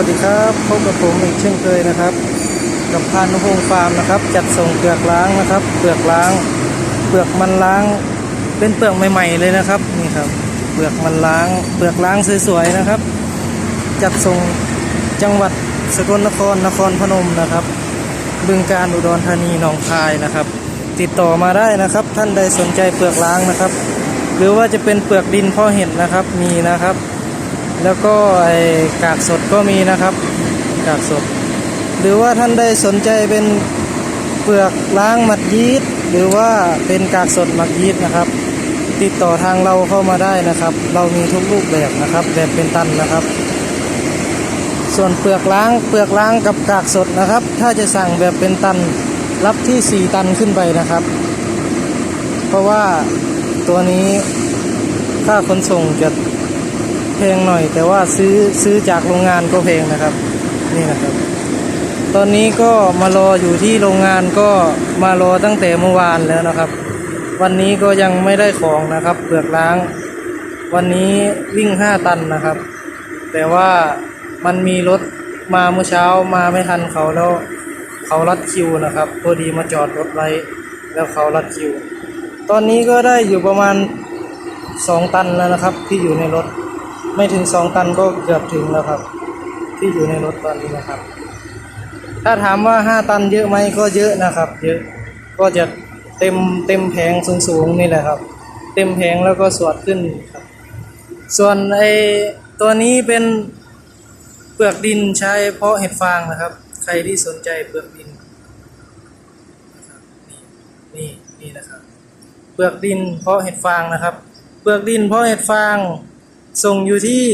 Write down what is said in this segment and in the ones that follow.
วัสดีครับพบกับผมอีกเช่นเคยนะครับ กับพานุพงฟาร์มนะครับ จัดส่งเปลือกล้างนะครับ เปลือกล้าง เปลือกมันล้าง เป็นเปลือกใหม่ ๆ เลยนะครับนี่ครับ เปลือกมันล้าง เปลือกล้างสวยๆนะครับ จัดส่งจังหวัดสกลนครนครพนมนะครับ บึงการอุดรธานีหนองคายนะครับ ติดต่อมาได้นะครับ ท่านใดสนใจเปลือกล้างนะครับ หรือว่าจะเป็นเปลือกดินพ่อเห็ดนะครับมีนะครับ แล้วก็ไอ้กากสดก็มีนะครับ กากสด หรือว่าท่านได้สนใจเป็นเปลือกล้างหมัดยีสต์หรือว่าเป็นกากสดหมักยีสต์นะครับ ติดต่อทางเราเข้ามาได้นะครับ เรามีทุกรูปแบบนะครับ แบบเป็นตันนะครับ ส่วนเปลือกล้างเปลือกล้างกับกากสดนะครับ ถ้าจะสั่งแบบเป็นตันรับที่ 4 ตันขึ้นไปนะครับ เพราะว่าตัวนี้ค่าขนส่งจะ แพงหน่อย แต่ว่าซื้อซื้อจากโรงงานก็แพงนะครับ นี่นะครับ ตอนนี้ก็มารออยู่ที่โรงงานก็มารอตั้งแต่เมื่อวานแล้วนะครับ วันนี้ก็ยังไม่ได้ของนะครับ เปลือกล้าง วันนี้วิ่ง5ตันนะครับ แต่ว่ามันมีรถมาเมื่อเช้ามาไม่ทันเขาแล้วเขารัดคิวนะครับพอดีมาจอดรถไว้แล้วเขารัดคิว ตอนนี้ก็ได้อยู่ประมาณ2ตันแล้วนะครับ ที่อยู่ในรถ ไม่ถึง2ตันก็เกือบถึงแล้วครับ ที่อยู่ในรถตอนนี้นะครับ ถ้าถามว่า5ตันเยอะไหมก็เยอะนะครับ เยอะก็จะเต็มเต็มแผงสูงๆนี่แหละครับ เต็มแผงแล้วก็สวดขึ้นครับ ส่วนไอตัวนี้เป็นเปลือกดินใช้เพาะเห็ดฟางนะครับ ใครที่สนใจเปลือกดินนี่นี่นี่นะครับ เปลือกดินเพาะเห็ดฟางนะครับ เปลือกดินเพาะเห็ดฟาง ส่งอยู่ที่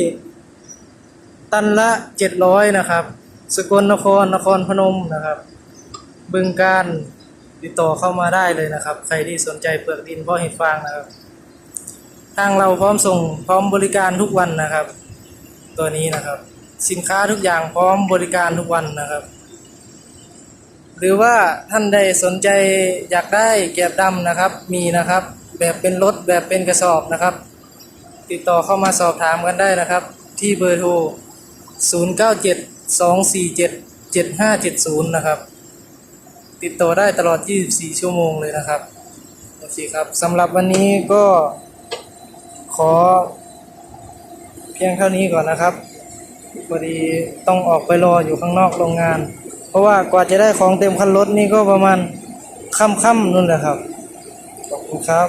ตันละเจ็ดร้อยนะครับ สกลนครนครพนมนะครับ บึงการติดต่อเข้ามาได้เลยนะครับ ใครที่สนใจเปลือกดินเพาะเห็ดฟางนะครับ ทางเราพร้อมส่งพร้อมบริการทุกวันนะครับ ตัวนี้นะครับ สินค้าทุกอย่างพร้อมบริการทุกวันนะครับ หรือว่าท่านใดสนใจอยากได้แกบดำนะครับ มีนะครับ แบบเป็นรถแบบเป็นกระสอบนะครับ ติดต่อเข้ามาสอบถามกันได้นะครับ ที่เบอร์โทร 0972477570 นะครับ ติดต่อได้ตลอด 24 ชั่วโมงเลยนะครับ โอเคครับสำหรับวันนี้ก็ขอ เพียงเท่านี้ก่อนนะครับพอดีต้องออกไปรออยู่ข้างนอกโรงงาน เพราะว่ากว่าจะได้ของเต็มคันรถนี่ก็ประมาณค่ำๆนู่นแหละครับ ขอบคุณครับ